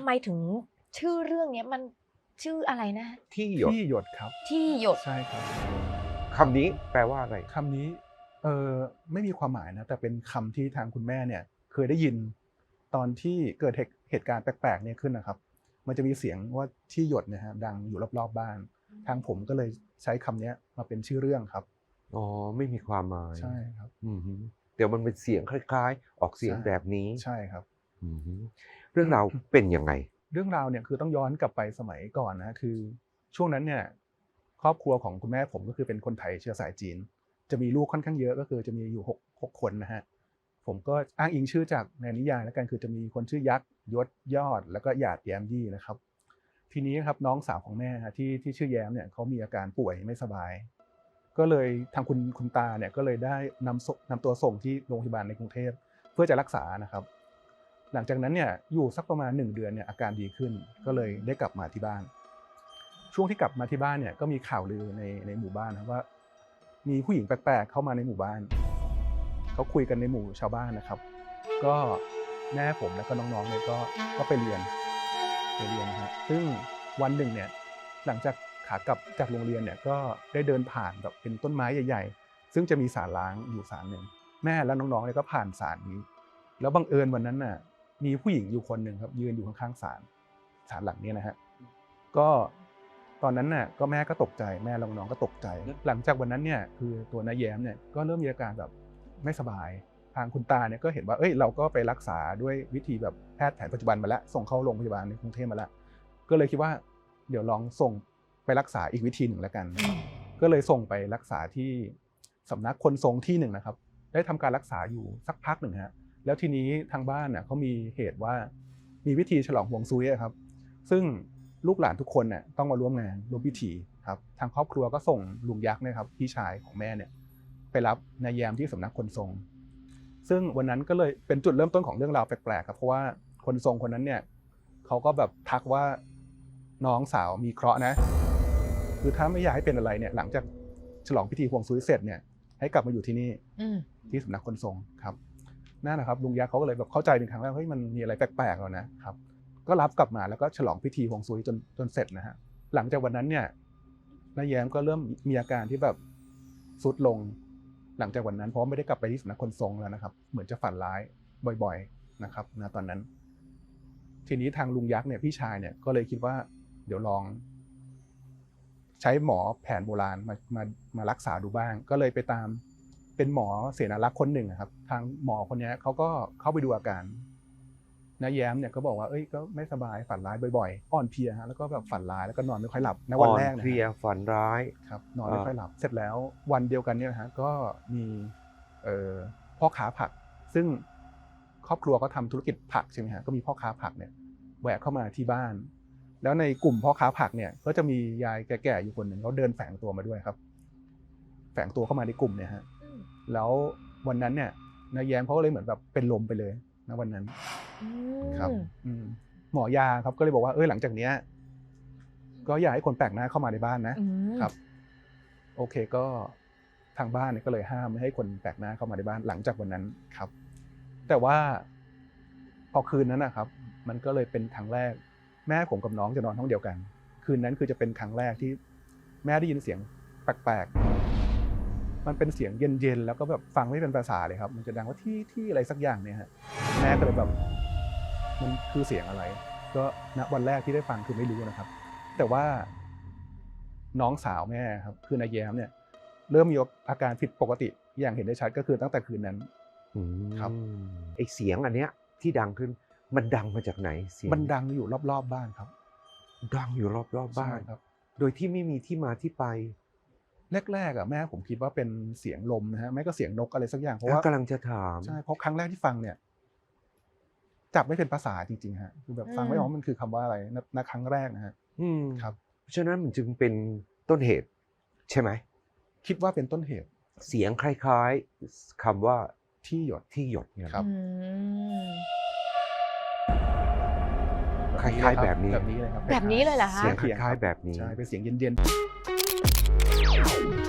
ำไมถึงชื่อเรื่องเนี้ยมันชื่ออะไรนะ ที่หยดที่หยดครับที่หยดใช่ครับคำนี้แปลว่าอะไรคำนี้เออไม่มีความหมายนะแต่เป็นคำที่ทางคุณแม่เนี่ยเคยได้ยินตอนที่เกิดเหตุเหตุการณ์แปลกๆเนี่ยขึ้นนะครับ มันจะมีเสียงว่าที่หยดเนะฮะดังอยู่รอบๆบ้าน ทางผมก็เลยใช้คำเนี้ยมาเป็นชื่อเรื่องครับ อ๋อไม่มีความหมายใช่ครับ อือฮึเดี๋ยวมันเป็นเสียงคล้าย ๆ ออกเสียงใช่แบบนี้ ใช่ครับอือฮึ เรื่องราวเป็นยังไง เรื่องราวเนี่ยคือต้องย้อนกลับไปสมัยก่อนนะคือ ช่วงนั้นเนี่ยครอบครัวของคุณแม่ผมก็คือเป็นคนไทยเชื้อสายจีน จะมีลูกค่อนข้างเยอะก็คือจะมีอยู่หกหกคนนะฮะผมก็อ้างอิงชื่อจากในนิยายแล้วกันคือจะมีคนชื่อยักษ์ยศยอด แล้วก็หยาดแย้มยี่นะครับ ทีนี้ครับน้องสาวของแม่ฮะที่ที่ชื่อแย้มเนี่ยเขามีอาการป่วยไม่สบาย ก็เลยทางคุณคุณตาเนี่ยก็เลยได้นำส่งนำตัวส่งที่โรงพยาบาลในกรุงเทพเพื่อจะรักษานะครับ หลังจากนั้นเนี่ยอยู่สักประมาณ 1 เดือนเนี่ยอาการดีขึ้น ก็เลยได้กลับมาที่บ้าน ช่วงที่กลับมาที่บ้านเนี่ยก็มีข่าวลือในในหมู่บ้านนะว่า มีผู้หญิงแปลกๆ เข้ามาในหมู่บ้านเขาคุยกันในหมู่ชาวบ้านนะครับ ก็แม่ผมแล้วก็น้องๆเนี่ยก็ก็ไปเรียนไปเรียนนะฮะซึ่งวันหนึ่งเนี่ยหลังจากขากลับจากโรงเรียนเนี่ยก็ได้เดินผ่านแบบเป็นต้นไม้ใหญ่ ๆ ซึ่งจะมีศาลล้างอยู่ศาลหนึ่งแม่และน้องๆเนี่ยก็ผ่านศาลนี้ แล้วบังเอิญวันนั้นน่ะ มีผู้หญิงอยู่คนหนึ่งครับ ยืนอยู่ข้างๆศาลศาลหลังเนี้นะฮะก็ตอนนั้นน่ะก็แม่ก็ตกใจแม่และน้องๆก็ตกใจ หลังจากวันนั้นเนี่ยคือตัวน้าแย้มเนี่ยก็เริ่มมีอาการแบบไม่สบาย ทางคุณตาเนี่ยก็เห็นว่าเอ้ยเราก็ไปรักษาด้วยวิธีแบบแพทย์แผนปัจจุบันมาแล้วส่งเข้าโรงพยาบาลในกรุงเทพมาแล้วก็เลยคิดว่าเดี๋ยวลองส่งไปรักษาอีกวิธีหนึ่งแล้วกัน ก็เลยส่งไปรักษาที่สำนักคนทรงที่หนึ่งนะครับ ได้ทำการรักษาอยู่สักพักหนึ่งฮะ แล้วทีนี้ทางบ้านน่ะเขามีเหตุว่ามีวิธีฉลองฮวงซุยอะครับ ซึ่งลูกหลานทุกคนน่ะต้องมาร่วมงานร่วมพิธีครับทางครอบครัวก็ส่งลุงยักษ์เนะครับพี่ชายของแม่เนี่ยไปรับนายแยมที่สำนักคนทรง ซึ่งวันนั้นก็เลยเป็นจุดเริ่มต้นของเรื่องราวแปลกๆครับเพราะว่าคนทรงคนนั้นเนี่ยเขาก็แบบทักว่าน้องสาวมีเคราะห์นะ คือถ้าไม่อยากให้เป็นอะไรเนี่ย หลังจากฉลองพิธีฮวงซุยเสร็จเนี่ยให้กลับมาอยู่ที่นี่อืมที่สำนักคนทรงครับ นั่นนะครับลุงยักษ์เขาก็เลยแบบเข้าใจเป็นครั้งแรกเฮ้ยมันมีอะไรแปลกๆแล้วนะครับก็รับกลับมาแล้วก็ฉลองพิธีฮวงซุยจนจนเสร็จนะฮะหลังจากวันนั้นเนี่ยน้าแย้มก็เริ่มมีอาการที่แบบสุดลง หลังจากวันนั้นเพราะไม่ได้กลับไปที่สำนักคนทรงแล้วนะครับ เหมือนจะฝันร้ายบ่อย ๆนะครับณตอนนั้น ทีนี้ทางลุงยักษ์เนี่ยพี่ชายเนี่ยก็เลยคิดว่า เดี๋ยวลอง ใช้หมอแผนโบราณมามามารักษาดูบ้าง ก็เลยไปตาม เป็นหมอเสนารักษ์คนหนึ่งอะครับ ทางหมอคนเนี้ยเขาก็เข้าไปดูอาการน้าแย้มเนี่ยก็บอกว่าเอ้ยก็ไม่สบายฝันร้ายบ่อยๆอ่อนเพลียฮะแล้วก็แบบฝันร้ายแล้วก็นอนไม่ค่อยหลับในวันแรกอ่อนะเพลียะฝันร้าย ครับนอนไม่ค่อยหลับเสร็จแล้ววันเดียวกันเนี่ยนะฮะก็มีเอ่อพ่อค้าผัก ซึ่งครอบครัวก็ทำธุรกิจผักใช่ไหมฮะก็มีพ่อค้าผักเนี่ยแหวกเข้ามาที่บ้าน แล้วในกลุ่มพ่อค้าผักเนี่ยก็จะมียายแก่ๆอยู่คนหนึ่งเขาเดินแฝงตัวมาด้วยครับ แฝงตัวเข้ามาในกลุ่มเนี่ยฮะ แล้ววันนั้นเนี่ยนายแยมเขาก็เลยเหมือนแบบเป็นลมไปเลยนะวันนั้นอืมครับอืมหมอยาครับก็เลยบอกว่าเออหลังจากเนี้ยก็อย่าให้คนแปลกหน้าเข้ามาในบ้านนะอืมครับ โอเคก็ทางบ้านเนี่ยก็เลยห้ามไม่ให้คนแปลกหน้าเข้ามาในบ้านหลังจากวันนั้นครับ แต่ว่าพอคืนนั้นนะครับ มันก็เลยเป็นครั้งแรก แม่ผมกับน้องจะนอนห้องเดียวกัน คืนนั้นคือจะเป็นครั้งแรกที่แม่ได้ยินเสียงแปลกๆ มันเป็นเสียงเย็นๆแล้วก็แบบฟังไม่เป็นภาษาเลยครับ มันจะดังว่าที่ที่อะไรสักอย่างเนี่ยฮะแม่ก็เลยแบบมันคือเสียงอะไร ก็ณวันแรกที่ได้ฟังคือไม่รู้นะครับ แต่ว่าน้องสาวแม่ครับคือนายแย้มเนี่ย เริ่มมีอาการผิดปกติอย่างเห็นได้ชัดก็คือตั้งแต่คืนนั้นอืมครับไอเสียงอันเนี้ยที่ดังขึ้นมันดังมาจากไหนเสียงมันดังอยู่รอบๆบบ้านครับ ดังอยู่รอบๆบบ้านใช่ครับ โดยที่ไม่มีที่มาที่ไป แรกๆอะแม่ผมคิดว่าเป็นเสียงลมนะฮะไม่ก็เสียงนกอะไรสักอย่างเพราะแล้วว่ากำลังจะถามใช่เพราะครั้งแรกที่ฟังเนี่ย จับไม่เป็นภาษาจริงๆฮะคือแบบฟังไม่ออกว่ามันคือคำว่าอะไรณณครั้งแรกนะฮะอืมครับเพราะฉะนั้นมันจึงเป็นต้นเหตุ ใช่ไหมคิดว่าเป็นต้นเหตุ เสียงคล้าย ๆคำว่าที่หยดที่หยดเนี่ยครับอืมคล้ายๆแบบนี้แบบนี้เลยครับแบบนี้เลยเหรอคะเสียงคล้ายๆแบบนี้ใช่เป็นเสียงเย็นๆ Thank you.